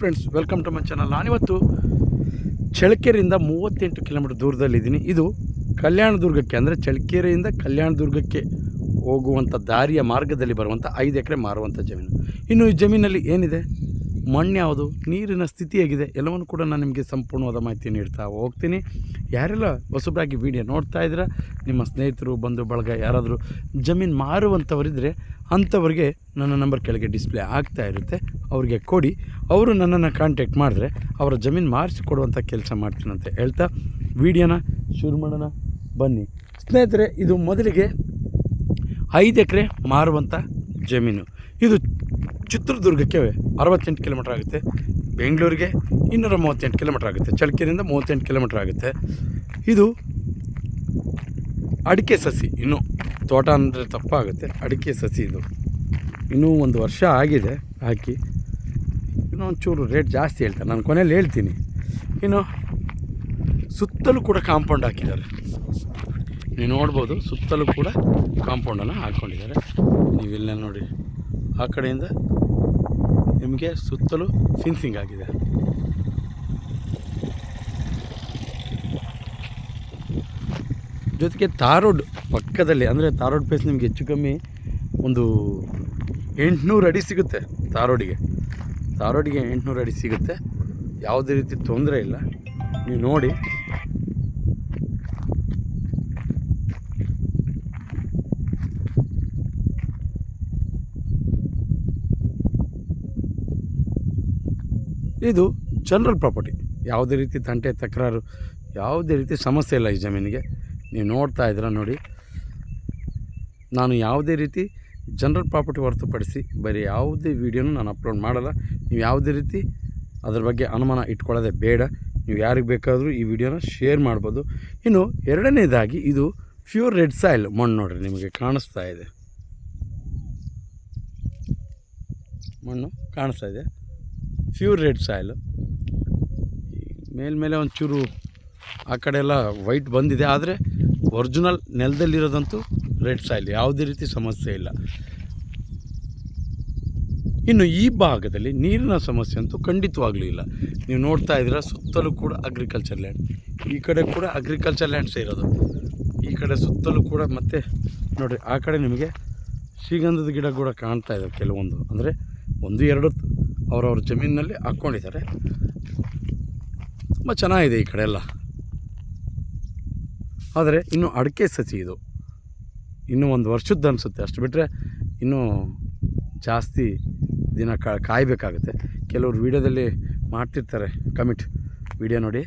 Friends welcome to my channel ನಾನಿವತ್ತು ಚಳ್ಳಕೆರೆಯಿಂದ ಮೂವತ್ತೆಂಟು ಕಿಲೋಮೀಟರ್ ದೂರದಲ್ಲಿದ್ದೀನಿ. ಇದು ಕಲ್ಯಾಣದುರ್ಗಕ್ಕೆ ಅಂದರೆ ಚಳ್ಳಕೆರೆಯಿಂದ ಕಲ್ಯಾಣದುರ್ಗಕ್ಕೆ ಹೋಗುವಂಥ ದಾರಿಯ ಮಾರ್ಗದಲ್ಲಿ ಬರುವಂಥ ಐದು ಎಕರೆ ಮಾರುವಂಥ ಜಮೀನು. ಇನ್ನು ಈ ಜಮೀನಲ್ಲಿ ಏನಿದೆ? ಮಣ್ಣು ಯಾವುದು? ನೀರಿನ ಸ್ಥಿತಿ ಹೇಗಿದೆ? ಎಲ್ಲವನ್ನು ಕೂಡ ನಾನು ನಿಮಗೆ ಸಂಪೂರ್ಣವಾದ ಮಾಹಿತಿ ನೀಡ್ತಾ ಹೋಗ್ತೀನಿ. ಯಾರೆಲ್ಲ ಹೊಸಬರಾಗಿ ವಿಡಿಯೋ ನೋಡ್ತಾ ಇದ್ದೀರಾ, ನಿಮ್ಮ ಸ್ನೇಹಿತರು, ಬಂಧು, ಬಳಗ, ಯಾರಾದರೂ ಜಮೀನು ಮಾರುವಂಥವರಿದ್ದರೆ ಅಂಥವ್ರಿಗೆ ನನ್ನ ನಂಬರ್ ಕೆಳಗೆ ಡಿಸ್ಪ್ಲೇ ಆಗ್ತಾ ಇರುತ್ತೆ. ಅವ್ರಿಗೆ ಕೊಡಿ. ಅವರು ನನ್ನನ್ನು ಕಾಂಟ್ಯಾಕ್ಟ್ ಮಾಡಿದ್ರೆ ಅವರ ಜಮೀನು ಮಾರಿಸಿ ಕೊಡುವಂಥ ಕೆಲಸ ಮಾಡ್ತೀನಂತ ಹೇಳ್ತಾ ವಿಡಿಯೋನ ಶುರು ಮಾಡೋಣ. ಬನ್ನಿ. ಸ್ನೇಹಿತರೆ, ಇದು ಮೊದಲಿಗೆ ಐದು ಎಕರೆ ಮಾರುವಂಥ ಜಮೀನು. ಇದು ಚಿತ್ರದುರ್ಗಕ್ಕೆ ಅರವತ್ತೆಂಟು ಕಿಲೋಮೀಟ್ರ್ ಆಗುತ್ತೆ. ಬೆಂಗಳೂರಿಗೆ ಇನ್ನೂರ ಮೂವತ್ತೆಂಟು ಕಿಲೋಮೀಟ್ರ್ ಆಗುತ್ತೆ. ಚಳಕೆರಿಂದ ಮೂವತ್ತೆಂಟು ಕಿಲೋಮೀಟ್ರ್ ಆಗುತ್ತೆ. ಇದು ಅಡಿಕೆ ಸಸಿ. ಇನ್ನೂ ತೋಟ ಅಂದರೆ ತಪ್ಪಾಗುತ್ತೆ. ಅಡಿಕೆ ಸಸಿ ಇದು. ಇನ್ನೂ ಒಂದು ವರ್ಷ ಆಗಿದೆ ಹಾಕಿ. ಇನ್ನೂ ಒಂಚೂರು ರೇಟ್ ಜಾಸ್ತಿ ಹೇಳ್ತಾರೆ ನಾನು ಕೊನೆಯಲ್ಲಿ ಹೇಳ್ತೀನಿ. ಇನ್ನು ಸುತ್ತಲೂ ಕೂಡ ಕಾಂಪೌಂಡ್ ಹಾಕಿದ್ದಾರೆ. ನೀವು ನೋಡ್ಬೋದು ಸುತ್ತಲೂ ಕೂಡ ಕಾಂಪೌಂಡನ್ನು ಹಾಕ್ಕೊಂಡಿದ್ದಾರೆ ನೀವಿಲ್ಲ ನೋಡಿ. ಆ ಕಡೆಯಿಂದ ನಿಮಗೆ ಸುತ್ತಲೂ ಫಿನ್ಸಿಂಗ್ ಆಗಿದೆ. ಜೊತೆಗೆ ತಾರೋಡ್ ಪಕ್ಕದಲ್ಲಿ, ಅಂದರೆ ತಾರೋಡ್ ಪ್ಲೇಸ್ ನಿಮಗೆ ಹೆಚ್ಚು ಕಮ್ಮಿ ಒಂದು ಎಂಟುನೂರು ಅಡಿ ಸಿಗುತ್ತೆ ತಾರೋಡಿಗೆ ತಾರೋಡಿಗೆ ಎಂಟುನೂರು ಅಡಿ ಸಿಗುತ್ತೆ. ಯಾವುದೇ ರೀತಿ ತೊಂದರೆ ಇಲ್ಲ. ನೀವು ನೋಡಿ. ಇದು ಜನರಲ್ ಪ್ರಾಪರ್ಟಿ. ಯಾವುದೇ ರೀತಿ ತಂಟೆ ತಕರಾರು, ಯಾವುದೇ ರೀತಿ ಸಮಸ್ಯೆ ಇಲ್ಲ ಈ ಜಮೀನಿಗೆ. ನೀವು ನೋಡ್ತಾ ಇದ್ದೀರ ನೋಡಿ. ನಾನು ಯಾವುದೇ ರೀತಿ ಜನರಲ್ ಪ್ರಾಪರ್ಟಿ ಹೊರತುಪಡಿಸಿ ಬರೀ ಯಾವುದೇ ವೀಡಿಯೋನು ನಾನು ಅಪ್ಲೋಡ್ ಮಾಡಲ್ಲ. ನೀವು ಯಾವುದೇ ರೀತಿ ಅದ್ರ ಬಗ್ಗೆ ಅನುಮಾನ ಇಟ್ಕೊಳ್ಳೋದೇ ಬೇಡ. ನೀವು ಯಾರಿಗೆ ಬೇಕಾದರೂ ಈ ವಿಡಿಯೋನ ಶೇರ್ ಮಾಡ್ಬೋದು. ಇನ್ನು ಎರಡನೇದಾಗಿ ಇದು ಪ್ಯೂರ್ ರೆಡ್ ಸಾಯಿಲ್ ಮಣ್ಣು ನೋಡಿರಿ, ನಿಮಗೆ ಕಾಣಿಸ್ತಾ ಇದೆ. ಮಣ್ಣು ಕಾಣಿಸ್ತಾ ಇದೆ. ಪ್ಯೂರ್ ರೆಡ್ ಸಾಯ್ಲು ಮೇಲ್ಮೇಲೆ ಒಂಚೂರು ಆ ಕಡೆ ಎಲ್ಲ ವೈಟ್ ಬಂದಿದೆ, ಆದರೆ ಒರಿಜಿನಲ್ ನೆಲದಲ್ಲಿರೋದಂತೂ ರೆಡ್ ಸಾಯಿಲ್ ಯಾವುದೇ ರೀತಿ ಸಮಸ್ಯೆ ಇಲ್ಲ. ಇನ್ನು ಈ ಭಾಗದಲ್ಲಿ ನೀರಿನ ಸಮಸ್ಯೆ ಅಂತೂ ಖಂಡಿತವಾಗ್ಲೂ ಇಲ್ಲ. ನೀವು ನೋಡ್ತಾ ಇದ್ದೀರಾ, ಸುತ್ತಲೂ ಕೂಡ ಅಗ್ರಿಕಲ್ಚರ್ ಲ್ಯಾಂಡ್ ಈ ಕಡೆ ಕೂಡ ಅಗ್ರಿಕಲ್ಚರ್ ಲ್ಯಾಂಡ್ಸೇ ಇರೋದು. ಈ ಕಡೆ ಸುತ್ತಲೂ ಕೂಡ ಮತ್ತೆ ನೋಡಿರಿ, ಆ ಕಡೆ ನಿಮಗೆ ಶ್ರೀಗಂಧದ ಗಿಡ ಕೂಡ ಕಾಣ್ತಾ ಇದೆ ಕೆಲವೊಂದು. ಅಂದರೆ ಒಂದು, ಎರಡು ಅವರವ್ರ ಜಮೀನಿನಲ್ಲಿ ಹಾಕ್ಕೊಂಡಿದ್ದಾರೆ. ತುಂಬ ಚೆನ್ನಾಗಿದೆ ಈ ಕಡೆ ಎಲ್ಲ. ಆದರೆ ಇನ್ನು ಅಡಿಕೆ ಸಸಿ ಇದು. ಇನ್ನೂ ಒಂದು ವರ್ಷದ್ದು ಅನಿಸುತ್ತೆ. ಅಷ್ಟು ಬಿಟ್ಟರೆ ಇನ್ನೂ ಜಾಸ್ತಿ ದಿನ ಕಾಯಬೇಕಾಗುತ್ತೆ. ಕೆಲವರು ವೀಡಿಯೋದಲ್ಲಿ ಮಾಡ್ತಿರ್ತಾರೆ ಕಮಿಟ್. ವೀಡಿಯೋ ನೋಡಿ.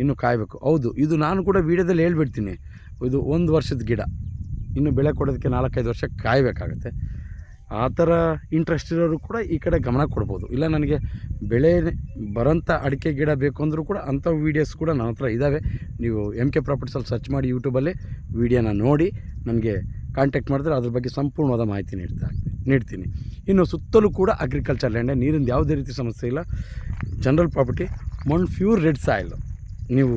ಇನ್ನೂ ಕಾಯಬೇಕು. ಹೌದು, ಇದು ನಾನು ಕೂಡ ವೀಡಿಯೋದಲ್ಲಿ ಹೇಳ್ಬಿಡ್ತೀನಿ. ಇದು ಒಂದು ವರ್ಷದ ಗಿಡ. ಇನ್ನು ಬೆಳೆ ಕೊಡೋದಕ್ಕೆ ನಾಲ್ಕೈದು ವರ್ಷ ಕಾಯಬೇಕಾಗತ್ತೆ. ಆ ಥರ ಇಂಟ್ರೆಸ್ಟ್ ಇರೋರು ಕೂಡ ಈ ಕಡೆ ಗಮನ ಕೊಡ್ಬೋದು. ಇಲ್ಲ ನನಗೆ ಬೆಳೆ ಬರೋಂಥ ಅಡಿಕೆ ಗಿಡ ಬೇಕು ಅಂದರೂ ಕೂಡ ಅಂಥ ವೀಡಿಯೋಸ್ ಕೂಡ ನನ್ನ ಹತ್ರ ಇದ್ದಾವೆ ನೀವು ಎಂ ಕೆ ಪ್ರಾಪರ್ಟೀಸಲ್ಲಿ ಸರ್ಚ್ ಮಾಡಿ ಯೂಟ್ಯೂಬಲ್ಲಿ ವೀಡಿಯೋನ ನೋಡಿ ನನಗೆ ಕಾಂಟ್ಯಾಕ್ಟ್ ಮಾಡಿದ್ರೆ ಅದ್ರ ಬಗ್ಗೆ ಸಂಪೂರ್ಣವಾದ ಮಾಹಿತಿ ನೀಡ್ತಾ ನೀಡ್ತೀನಿ. ಇನ್ನು ಸುತ್ತಲೂ ಕೂಡ ಅಗ್ರಿಕಲ್ಚರ್ ಲ್ಯಾಂಡ್ ನೀರಿಂದ ಯಾವುದೇ ರೀತಿ ಸಮಸ್ಯೆ ಇಲ್ಲ. ಜನರಲ್ ಪ್ರಾಪರ್ಟಿ ಮಣ್ಣು ಪ್ಯೂರ್ ರೆಡ್ ಸಾಯಿಲ್ ನೀವು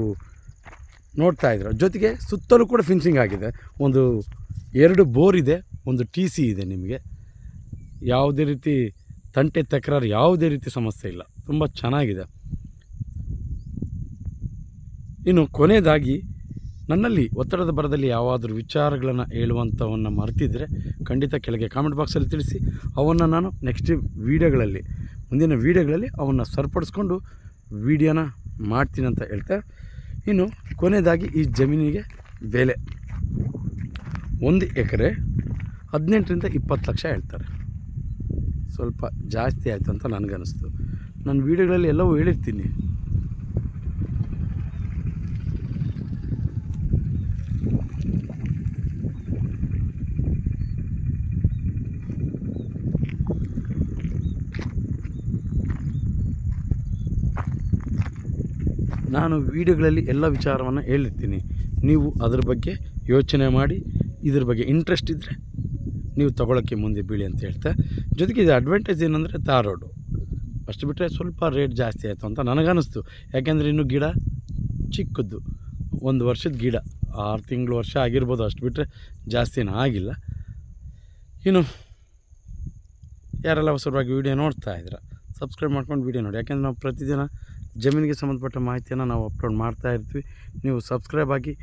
ನೋಡ್ತಾ ಇದ್ರ ಜೊತೆಗೆ ಸುತ್ತಲೂ ಕೂಡ ಫಿನ್ಸಿಂಗ್ ಆಗಿದೆ. ಒಂದು ಎರಡು ಬೋರ್ ಇದೆ, ಒಂದು ಟಿ ಸಿ ಇದೆ ನಿಮಗೆ. ಯಾವುದೇ ರೀತಿ ತಂಟೆ ತಕರಾರು ಯಾವುದೇ ರೀತಿ ಸಮಸ್ಯೆ ಇಲ್ಲ. ತುಂಬ ಚೆನ್ನಾಗಿದೆ. ಇನ್ನು ಕೊನೆಯದಾಗಿ ನನ್ನಲ್ಲಿ ಒತ್ತಡದ ಬರದಲ್ಲಿ ಯಾವಾದರೂ ವಿಚಾರಗಳನ್ನು ಹೇಳುವಂಥವನ್ನು ಮರೆತಿದ್ದರೆ ಖಂಡಿತ ಕೆಳಗೆ ಕಾಮೆಂಟ್ ಬಾಕ್ಸಲ್ಲಿ ತಿಳಿಸಿ. ಅವನ್ನು ನಾನು ನೆಕ್ಸ್ಟ್ ವೀಡಿಯೋಗಳಲ್ಲಿ, ಮುಂದಿನ ವೀಡಿಯೋಗಳಲ್ಲಿ ಅವನ್ನು ಸರಿಪಡಿಸ್ಕೊಂಡು ವೀಡಿಯೋನ ಮಾಡ್ತೀನಿ ಅಂತ ಹೇಳ್ತಾ. ಇನ್ನು ಕೊನೆಯದಾಗಿ ಈ ಜಮೀನಿಗೆ ಬೆಲೆ. ಒಂದು ಎಕರೆ ಹದಿನೆಂಟರಿಂದ ಇಪ್ಪತ್ತು ಲಕ್ಷ ಹೇಳ್ತಾರೆ. ಸ್ವಲ್ಪ ಜಾಸ್ತಿ ಆಯಿತು ಅಂತ ನನಗನ್ನಿಸ್ತು. ನನ್ನ ವೀಡಿಯೋಗಳಲ್ಲಿ ಎಲ್ಲವೂ ಹೇಳಿರ್ತೀನಿ. ನಾನು ವೀಡಿಯೋಗಳಲ್ಲಿ ಎಲ್ಲ ವಿಚಾರವನ್ನು ಹೇಳಿರ್ತೀನಿ. ನೀವು ಅದ್ರ ಬಗ್ಗೆ ಯೋಚನೆ ಮಾಡಿ, ಇದ್ರ ಬಗ್ಗೆ ಇಂಟ್ರೆಸ್ಟ್ ಇದ್ದರೆ ನೀವು ತಗೊಳ್ಳೋಕ್ಕೆ ಮುಂದೆ ಬೀಳಿ ಅಂತ ಹೇಳ್ತಾ, ಜೊತೆಗೆ ಇದು ಅಡ್ವಾಂಟೇಜ್ ಏನಂದರೆ ತಾರ್ ರೋಡು ಅಷ್ಟು ಬಿಟ್ಟರೆ ಸ್ವಲ್ಪ ರೇಟ್ ಜಾಸ್ತಿ ಆಯಿತು ಅಂತ ನನಗನ್ನಿಸ್ತು. ಯಾಕೆಂದರೆ ಇನ್ನು ಗಿಡ ಚಿಕ್ಕದ್ದು, ಒಂದು ವರ್ಷದ ಗಿಡ, ಆರು ತಿಂಗಳು ವರ್ಷ ಆಗಿರ್ಬೋದು, ಅಷ್ಟು ಬಿಟ್ಟರೆ ಜಾಸ್ತಿನೂ ಆಗಿಲ್ಲ. ಇನ್ನು ಯಾರೆಲ್ಲ ಹೊಸಬರಾಗಿ ವೀಡಿಯೋ ನೋಡ್ತಾ ಇದ್ದೀರ ಸಬ್ಸ್ಕ್ರೈಬ್ ಮಾಡ್ಕೊಂಡು ವೀಡಿಯೋ ನೋಡಿ. ಯಾಕೆಂದರೆ ನಾವು ಪ್ರತಿದಿನ ಜಮೀನಿಗೆ ಸಂಬಂಧಪಟ್ಟ ಮಾಹಿತಿಯನ್ನು ನಾವು ಅಪ್ಲೋಡ್ ಮಾಡ್ತಾ ಇರ್ತೀವಿ. ನೀವು ಸಬ್ಸ್ಕ್ರೈಬ್ ಆಗಿ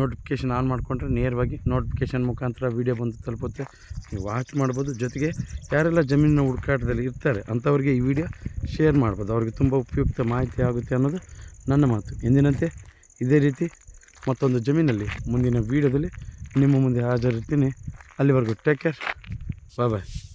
ನೋಟಿಫಿಕೇಷನ್ ಆನ್ ಮಾಡಿಕೊಂಡ್ರೆ ನೇರವಾಗಿ ನೋಟಿಫಿಕೇಷನ್ ಮುಖಾಂತರ ವೀಡಿಯೋ ಬಂದು ತಲುಪುತ್ತೆ. ನೀವು ವಾಚ್ ಮಾಡ್ಬೋದು. ಜೊತೆಗೆ ಯಾರೆಲ್ಲ ಜಮೀನಿನ ಹುಡುಕಾಟದಲ್ಲಿ ಇರ್ತಾರೆ, ಅಂಥವ್ರಿಗೆ ಈ ವಿಡಿಯೋ ಶೇರ್ ಮಾಡ್ಬೋದು. ಅವ್ರಿಗೆ ತುಂಬ ಉಪಯುಕ್ತ ಮಾಹಿತಿ ಆಗುತ್ತೆ ಅನ್ನೋದು ನನ್ನ ಮಾತು. ಎಂದಿನಂತೆ ಇದೇ ರೀತಿ ಮತ್ತೊಂದು ಜಮೀನಲ್ಲಿ ಮುಂದಿನ ವೀಡಿಯೋದಲ್ಲಿ ನಿಮ್ಮ ಮುಂದೆ ಹಾಜರಿರ್ತೀನಿ. ಅಲ್ಲಿವರೆಗೂ ಟೇಕ್ ಕೇರ್ ಬಾಯ್ ಬಾಯ್